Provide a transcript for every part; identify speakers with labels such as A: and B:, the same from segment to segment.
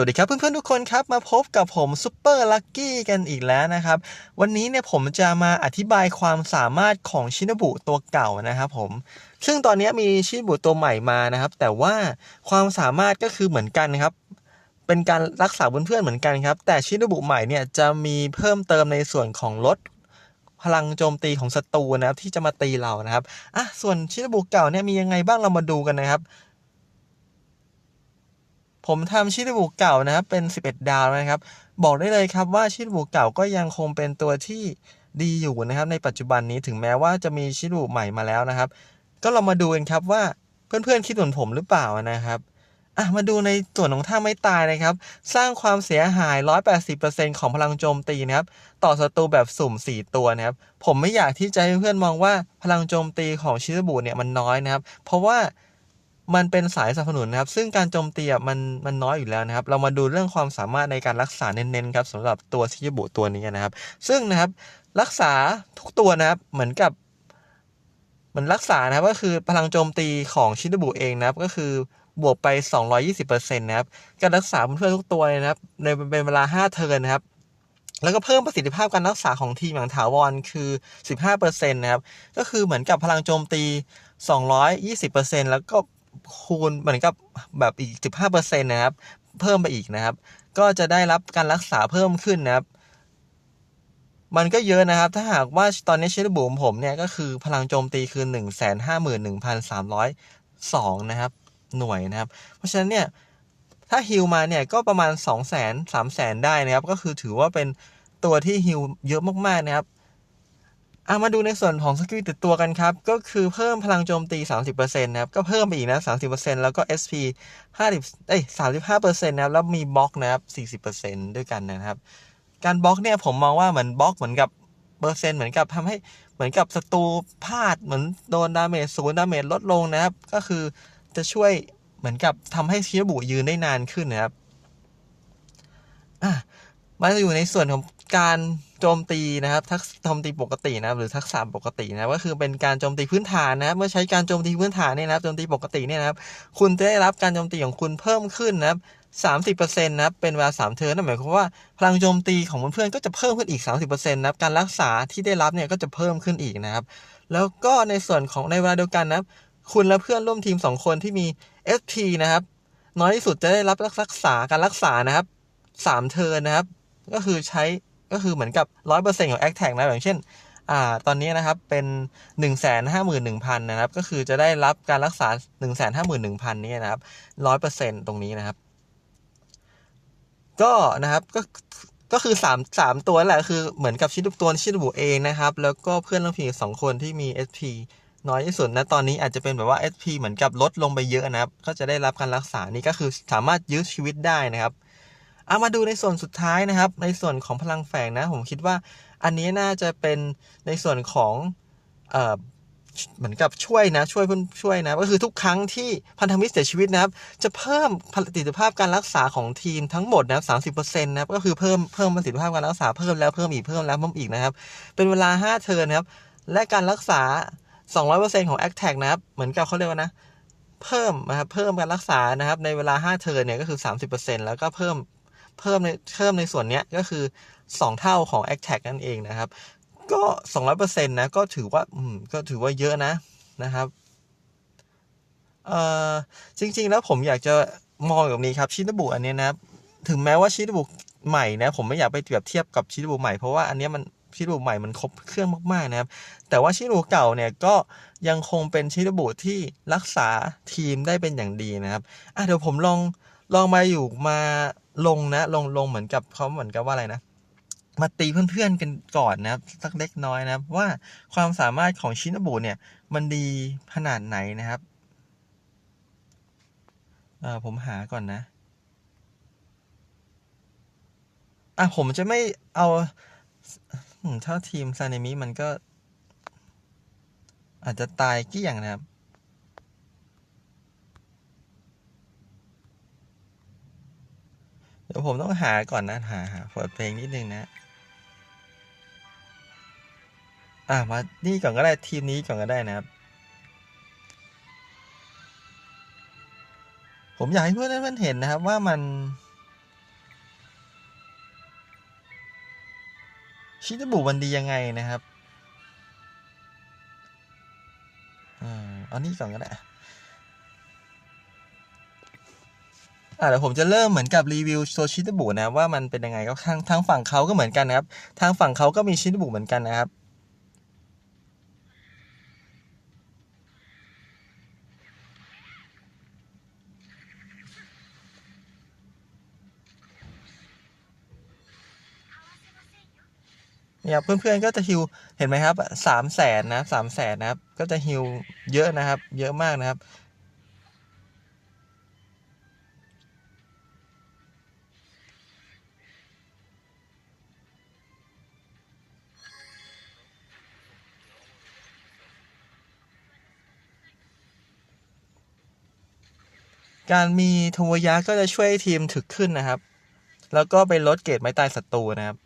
A: วัสดีครับเพื่อนๆทุกคนครับมาพบกับผมซุปเปอร์ลักกี้กันอีกแล้วนะครับ วันนี้เนี่ยผมจะมาอธิบายความสามารถของชินบุตัวเก่านะครับผมซึ่งตอนนี้มีชินบุตัวใหม่มานะครับ แต่ว่าความสามารถก็คือเหมือนกันครับ เป็นการรักษาเพื่อนๆเหมือนกันครับ แต่ชินบุใหม่เนี่ยจะมีเพิ่มเติมในส่วนของลดพลังโจมตีของศัตรูนะครับที่จะมาตีเรานะครับอะส่วนชินบุเก่าเนี่ยมียังไงบ้างเรามาดูกันนะครับ ผมทำชิดบุเก่านะครับเป็น 11 ดาวนะครับ บอกได้เลยครับว่าชิดบุเก่าก็ยังคงเป็นตัวที่ดีอยู่นะครับในปัจจุบันนี้ถึงแม้ว่าจะมีชิดบุใหม่มาแล้วนะครับ ก็เรามาดูกันครับว่าเพื่อนๆคิดเหมือนผมหรือเปล่านะครับอะมาดูในส่วนของท่าไม่ตายนะครับ สร้างความเสียหาย 180%ของพลังโจมตีนะครับ ต่อศัตรูแบบสุ่ม 4 ตัวนะครับ ผมไม่อยากที่จะให้เพื่อนมองว่าพลังโจมตีของชิดบุเนี่ยมันน้อยนะครับ เพราะว่า มันเป็นสายสนับสนุนนะครับ ซึ่งการโจมตีมันมันน้อยอยู่แล้วนะครับ เรามาดูเรื่องความสามารถในการรักษาเน้นๆครับสำหรับตัวชิจิบุตัวนี้นะครับ ซึ่งนะครับรักษาทุกตัวนะครับเหมือนกับเหมือนรักษานะครับก็คือพลังโจมตีของชิจิบุเองนะครับก็คือบวกไป 220%นะครับการรักษาเพื่อนทุกตัวนะครับในเป็นเวลา 5 เทิร์นนะครับแล้วก็เพิ่มประสิทธิภาพการรักษาของทีมอย่างถาวรคือ 15%นะครับ ก็คือเหมือนกับพลังโจมตี 220%แล้วก็ คูณเหมือนกับแบบอีก 15%นะครับ เพิ่มไปอีกนะครับ ก็จะได้รับการรักษาเพิ่มขึ้นนะครับ มันก็เยอะนะครับ ถ้าหากว่าตอนนี้เชลบูมผมเนี่ย ก็คือพลังโจมตีคือ 151,302 นะครับ หน่วยนะครับ เพราะฉะนั้นเนี่ย ถ้าฮิลมาเนี่ย ก็ประมาณ 2 0 0 0 0 0 3 0 0 0 0 ได้นะครับ ก็คือถือว่าเป็นตัวที่ฮิลเยอะมากๆนะครับ อามาดูในส่วนของสกิลติดตัวกันครับ ก็คือเพิ่มพลังโจมตี 30%นะครับ ก็เพิ่มไปอีกนะ 30%แล้วก็ SP 50เอ้ย35%นะครับ แล้วมีบล็อกนะครับ 40%ด้วยกันนะครับ การบล็อกเนี่ยผมมองว่าเหมือนบล็อกเหมือนกับเปอร์เซ็นต์เหมือนกับทำให้เหมือนกับศัตรูพลาดเหมือนโดนดาเมจศูนย์ดาเมจลดลงนะครับ ก็คือจะช่วยเหมือนกับทำให้เชียบุยืนได้นานขึ้นนะครับอะมาอยู่ในส่วนของการ โจมตีนะครับ ทักโจมตีปกตินะครับ หรือทักษะปกตินะครับก็คือเป็นการโจมตีพื้นฐานนะครับ เมื่อใช้การโจมตีพื้นฐานเนี่ยนะครับ โจมตีปกติเนี่ยนะครับ คุณจะได้รับการโจมตีของคุณเพิ่มขึ้นนะครับสามสิบเปอร์เซ็นต์นะครับ เป็นเวลาสามเทิร์นนั่นหมายความว่าพลังโจมตีของเพื่อนๆก็จะเพิ่มขึ้นอีกสามสิบเปอร์เซ็นต์นะครับ การรักษาที่ได้รับเนี่ยก็จะเพิ่มขึ้นอีกนะครับ แล้วก็ในส่วนของในเวลาเดียวกันนะครับ คุณและเพื่อนร่วมทีมสองคนที่มี SP นะครับ น้อยที่สุดจะได้รับรักษาการรักษานะครับสามเทิร์นนะครับ ก็คือใช้ ก็คือเหมือนกับร้อยเปอร์เซ็นต์ของ a c t a g นะอย่างเช่นอ่าตอนนี้นะครับเป็นหนึ่งแสนห้าหมื่นหนึ่งพันนะครับ ก็คือจะได้รับการรักษาหนึ่งแสนห้าหมื่นหนึ่งพันนี้นะครับร้อยเปอร์เซ็นต์ตรงนี้นะครับ ก็นะครับก็ก็คือสามสามตัวแหละคือเหมือนกับชิดตัวชิดบุเองนะครับ แล้วก็เพื่อนร่วมทีมสองคนที่มี SP น้อยที่สุดนะตอนนี้อาจจะเป็นแบบว่า SP เหมือนกับลดลงไปเยอะนะครับ ก็จะได้รับการรักษานี่ก็คือสามารถยื้อชีวิตได้นะครับ เอามาดูในส่วนสุดท้ายนะครับ ในส่วนของพลังแฝงนะ ผมคิดว่าอันนี้น่าจะเป็นในส่วนของเอ่อเหมือนกับช่วยนะช่วยเพื่อนช่วยนะก็คือทุกครั้งที่พันธมิตรเสียชีวิตนะครับ จะเพิ่มประสิทธิภาพการรักษาของทีมทั้งหมดนะครับสามสิบเปอร์เซ็นต์นะครับก็คือเพิ่มเพิ่มประสิทธิภาพการรักษาเพิ่มแล้วเพิ่มอีกเพิ่มแล้วเพิ่มอีกนะครับ เป็นเวลาห้าเทิร์นนะครับ และการรักษาสองร้อยเปอร์เซ็นต์ของ a c t a g นะครับ เหมือนกับเขาเรียกว่านะเพิ่มนะครับเพิ่มการรักษานะครับในเวลาห้าเทิร์นเนี่ยก็คือสามสิบเปอร์เซ็นต์แล้วก็เพิ่ม เพิ่มในเพิ่มในส่วนนี้ก็คือ 2 เท่าของ a c t a g นั่นเองนะครับ ก็ 200%นะก็ถือว่าอืมก็ถือว่าเยอะนะนะครับเอ่อจริง ๆ แล้วผมอยากจะมองแบบนี้ครับชินบุอันนี้นะถึงแม้ว่าชินบุใหม่นะผมไม่อยากไปเปรียบเทียบกับชินบุใหม่เพราะว่าอันนี้มันชินบุใหม่มันครบเครื่องมากๆนะครับ แต่ว่าชินบุเก่าเนี่ยก็ยังคงเป็นชินบุที่รักษาทีมได้เป็นอย่างดีนะครับอะเดี๋ยวผมลองลองมาอยู่มา ลงนะลงลงเหมือนกับเขาเหมือนกับว่าอะไรนะมาตีเพื่อนๆกันก่อนนะครับสักเล็กน้อยนะครับ ว่าความสามารถของชินบุเนี่ย มันดีขนาดไหนนะครับเออผมหาก่อนนะ อะผมจะไม่เอาถ้าทีมซาเนมิมันก็ อาจจะตายกลี้ยงนะครับ ดี๋ยวผมต้องหาก่อนนะหาหาเปิดเพลงนิดนึงนะ อะมานี่ก่อนก็ได้ทีมนี้ก่อนก็ได้นะครับ ผมอยากให้เพื่อนเพื่อนเห็นนะครับว่ามันชิตบุมันดียังไงนะครับ อ่าเอานี่ก่อนก็ได้ อ่าเดี๋ยวผมจะเริ่มเหมือนกับรีวิวโซชินบุนะว่ามันเป็นยังไงก็ทางทางฝั่งเขาก็เหมือนกันนะครับ ทางฝั่งเขาก็มีชินบุเหมือนกันนะครับเนี่ยเพื่อนๆก็จะฮิวเห็นไหมครับสามแสนนะสามแสนนะครับ ก็จะฮิวเยอะนะครับ เยอะมากนะครับ การมีโทยะก็จะช่วยให้ทีมถึกขึ้นนะครับ แล้วก็ไปลดเกรดไม้ตายศัตรูนะครับ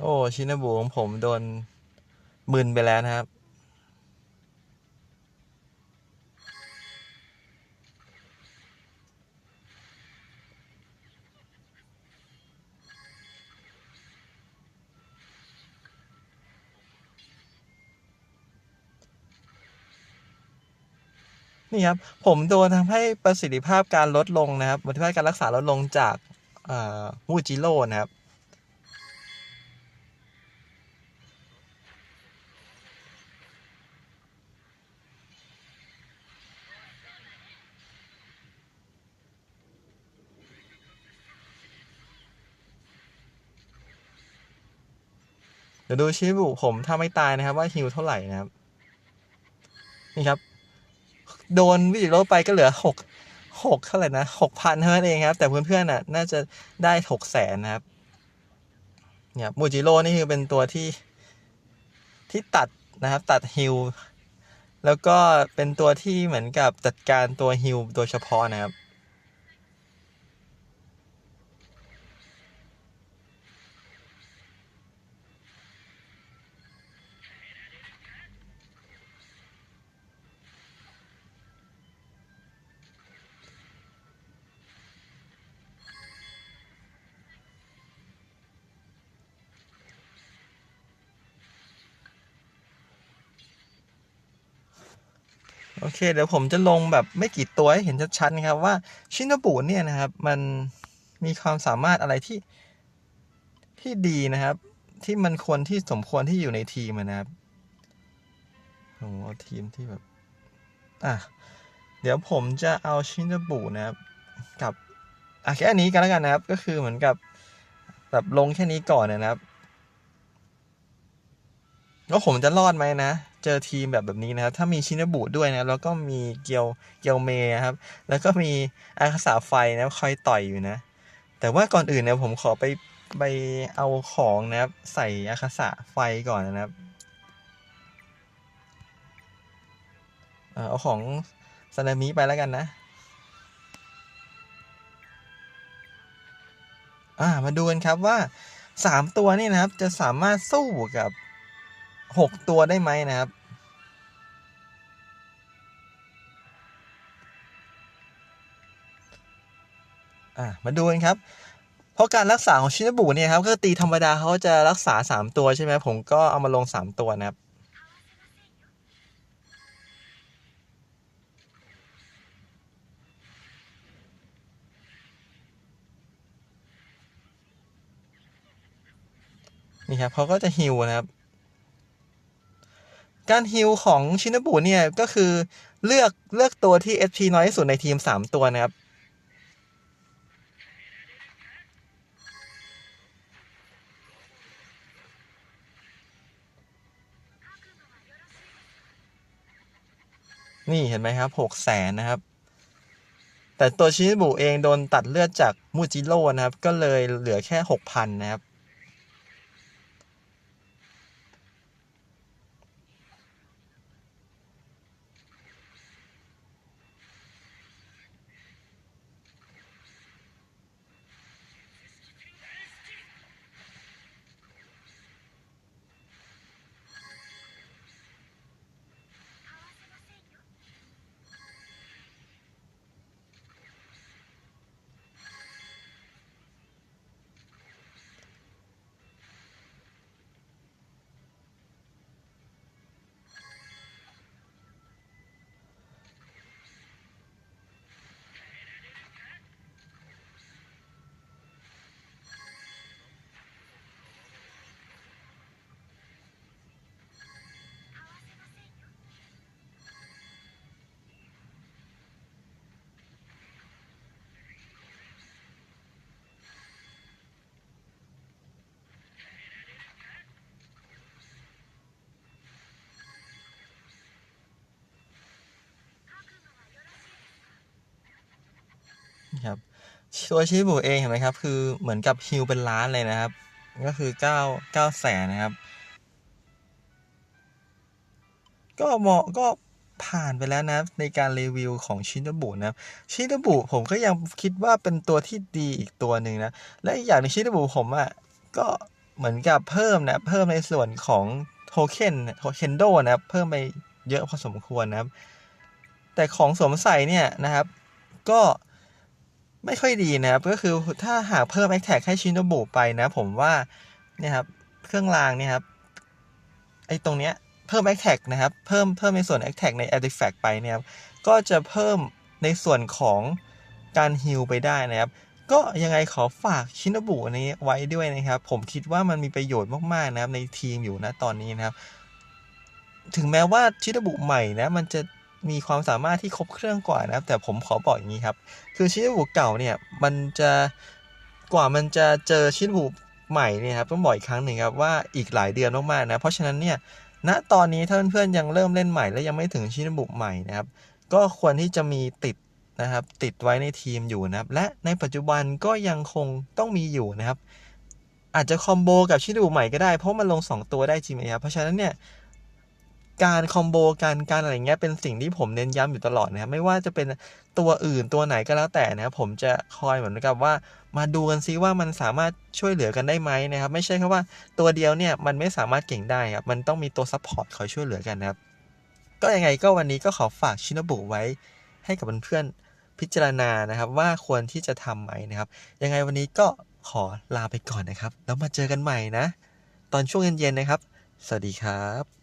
A: โอ้ ชินาบุของผมโดนมึนไปแล้วนะครับ นี่ครับ ผมโดนทำให้ประสิทธิภาพการลดลงนะครับประสิทธิภาพการรักษาลดลงจากมูจิโร่นะครับ เดี๋ยวดูชิบุผมถ้าไม่ตายนะครับว่าฮิวเท่าไหร่นะครับ นี่ครับ โดนวิจิโร่ไปก็เหลือหกหกเท่าไหร่นะหกพันเท่านั้นเองครับ แต่เพื่อนๆน่ะ น่าจะได้หกแสนนะครับ เนี่ยมูจิโร่นี่คือเป็นตัวที่ที่ตัดนะครับ ตัดฮิลแล้วก็เป็นตัวที่เหมือนกับจัดการตัวฮิลโดยเฉพาะนะครับ โอเค เดี๋ยวผมจะลงแบบไม่กี่ตัวให้เห็นชัดๆนะครับว่าชินบุเนี่ยนะครับ มันมีความสามารถอะไรที่ที่ดีนะครับ ที่มันควรที่สมควรที่อยู่ในทีมนะครับผมเอาทีมที่แบบอะเดี๋ยวผมจะเอาชินบุนะครับ กับอะแค่นี้กันแล้วกันนะครับ ก็คือเหมือนกับแบบลงแค่นี้ก่อนนะครับแล้วผมจะรอดไหมนะ เจอทีมแบบแบบนี้นะครับ ถ้ามีชินบุด้วยนะ แล้วก็มีเกียวเกียวเมย์ครับ แล้วก็มีอาคาสาไฟนะคอยต่อยอยู่นะ แต่ว่าก่อนอื่นเนี่ยผมขอไปไปเอาของนะครับ ใส่อาคาสะไฟก่อนนะครับ เอาของซานามิไปแล้วกันนะอ่ามาดูกันครับว่าสามตัวนี่นะครับจะสามารถสู้กับ หกตัวได้ไหมนะครับอ่ามาดูกันครับ เพราะการรักษาของชินบุเนี่ยครับก็ตีธรรมดาเขาจะรักษาสามตัวใช่ไหมผมก็เอามาลงสามตัวนะครับนี่ครับเขาก็จะฮิวนะครับ การฮิวของชินบุเนี่ยก็คือเลือกเลือกตัวที่ SP น้อยที่สุดในทีมสามตัวนะครับ นี่เห็นไหมครับหกแสนนะครับ แต่ตัวชินบุเองโดนตัดเลือดจากมูจิโร่นะครับ ก็เลยเหลือแค่หกพันนะครับ ตัวชิบุเองเห็นไหมครับ คือเหมือนกับฮิลเป็นล้านเลยนะครับ ก็คือเก้าเก้าแสนนะครับ ก็เหมาะก็ผ่านไปแล้วนะในการรีวิวของชินบุนะครับชินบุผมก็ยังคิดว่าเป็นตัวที่ดีอีกตัวหนึ่งนะ และอีกอย่างในชินบุผมอะก็เหมือนกับเพิ่มนะ เพิ่มในส่วนของโทเค็นโทเค็นโดนะครับ เพิ่มไปเยอะพอสมควรนะครับ แต่ของสวมใส่เนี่ยนะครับ ก็ ไม่ค่อยดีนะครับ ก็คือถ้าหากเพิ่ม a อ t แท็กให้ชินโบุไปนะ ผมว่าเนี่ยครับเครื่องรางเนี่ยครับไอ้ตรงเนี้ยเพิ่ม a อ t แท็กนะครับเพิ่มเพิ่มในส่วน a อ t แท็กใน artifact ไปเนี่ยครับก็จะเพิ่มในส่วนของการฮิลไปได้นะครับ ก็ยังไงขอฝากชินบุอันนี้ไว้ด้วยนะครับ ผมคิดว่ามันมีประโยชน์มากๆนะครับในทีมอยู่นะตอนนี้นะครับ ถึงแม้ว่าชินบุใหม่นะมันจะมีความสามารถที่ครบเครื่องกว่านะครับ แต่ผมขอบอกอย่างนี้ครับ คือชิ้นบุเก่าเนี่ยมันจะกว่ามันจะเจอชิ้นบุใหม่เนี่ยครับต้องบอกอีกครั้งหนึ่งครับว่าอีกหลายเดือนมากๆนะเพราะฉะนั้นเนี่ยณตอนนี้ถ้าเพื่อนๆยังเริ่มเล่นใหม่ และยังไม่ถึงชิ้นบุใหม่นะครับ ก็ควรที่จะมีติดนะครับ ติดไว้ในทีมอยู่นะครับ และในปัจจุบันก็ยังคงต้องมีอยู่นะครับ อาจจะคอมโบกับชิ้นบุใหม่ก็ได้เพราะมันลง 2 ตัวได้จริงไหมครับเพราะฉะนั้นเนี่ย การคอมโบการการอะไรเงี้ยเป็นสิ่งที่ผมเน้นย้ำอยู่ตลอดนะครับไม่ว่าจะเป็นตัวอื่นตัวไหนก็แล้วแต่นะครับผมจะคอยเหมือนกับว่ามาดูกันซิว่ามันสามารถช่วยเหลือกันได้ไหมนะครับ ไม่ใช่แค่ว่าตัวเดียวเนี่ยมันไม่สามารถเก่งได้ครับมันต้องมีตัวซัพพอร์ตคอยช่วยเหลือกันนะครับ ก็ยังไงก็วันนี้ก็ขอฝากชินบุไว้ให้กับเพื่อนๆพิจารณานะครับ ว่าควรที่จะทำไหมนะครับ ยังไงวันนี้ก็ขอลาไปก่อนนะครับ แล้วมาเจอกันใหม่นะ ตอนช่วงเย็นๆนะครับ สวัสดีครับ